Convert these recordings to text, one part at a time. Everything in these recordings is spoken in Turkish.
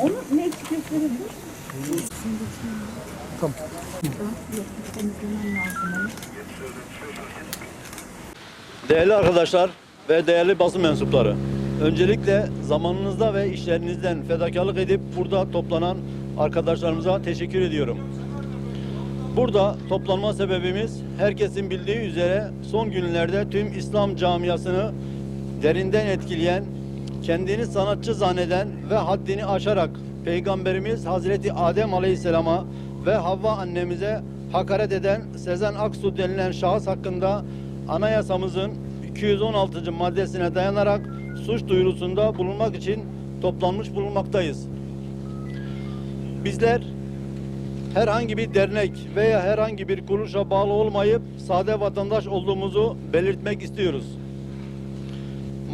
Onu ne çıkıyorsunuz? Tamam. Değerli arkadaşlar ve değerli basın mensupları. Öncelikle zamanınızda ve işlerinizden fedakarlık edip burada toplanan arkadaşlarımıza teşekkür ediyorum. Burada toplanma sebebimiz herkesin bildiği üzere son günlerde tüm İslam camiasını derinden etkileyen, kendini sanatçı zanneden ve haddini aşarak Peygamberimiz Hazreti Adem Aleyhisselam'a ve Havva annemize hakaret eden Sezen Aksu denilen şahıs hakkında anayasamızın 216. maddesine dayanarak suç duyurusunda bulunmak için toplanmış bulunmaktayız. Bizler herhangi bir dernek veya herhangi bir kuruluşa bağlı olmayıp sade vatandaş olduğumuzu belirtmek istiyoruz.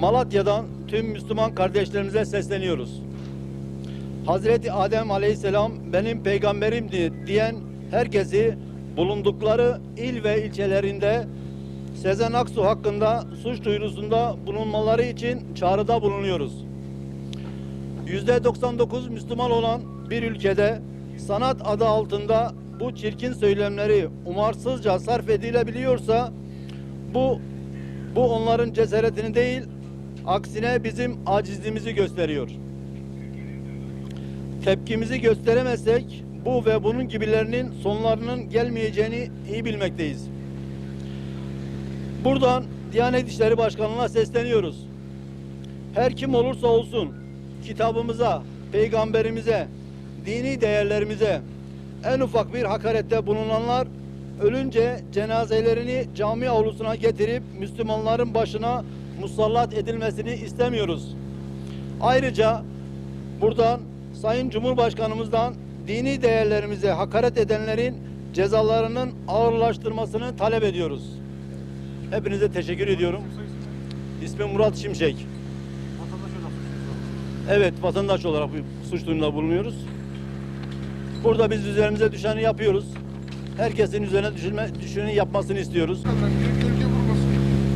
Malatya'dan tüm Müslüman kardeşlerimize sesleniyoruz. Hazreti Adem Aleyhisselam benim peygamberimdi diyen herkesi bulundukları il ve ilçelerinde Sezen Aksu hakkında suç duyurusunda bulunmaları için çağrıda bulunuyoruz. %99 Müslüman olan bir ülkede sanat adı altında bu çirkin söylemleri umarsızca sarf edilebiliyorsa bu bu onların cesaretini değil aksine bizim acizliğimizi gösteriyor. Tepkimizi gösteremezsek bu ve bunun gibilerinin sonlarının gelmeyeceğini iyi bilmekteyiz. Buradan Diyanet İşleri Başkanlığı'na sesleniyoruz. Her kim olursa olsun kitabımıza, peygamberimize, dini değerlerimize en ufak bir hakarette bulunanlar ölünce cenazelerini cami avlusuna getirip Müslümanların başına musallat edilmesini istemiyoruz. Ayrıca buradan Sayın Cumhurbaşkanımızdan dini değerlerimize hakaret edenlerin cezalarının ağırlaştırmasını talep ediyoruz. Hepinize teşekkür ediyorum. İsmim Murat Şimşek. Evet, vatandaş olarak suç duyurusunda bulunuyoruz. Burada biz üzerimize düşeni yapıyoruz. Herkesin üzerine düşeni yapmasını istiyoruz.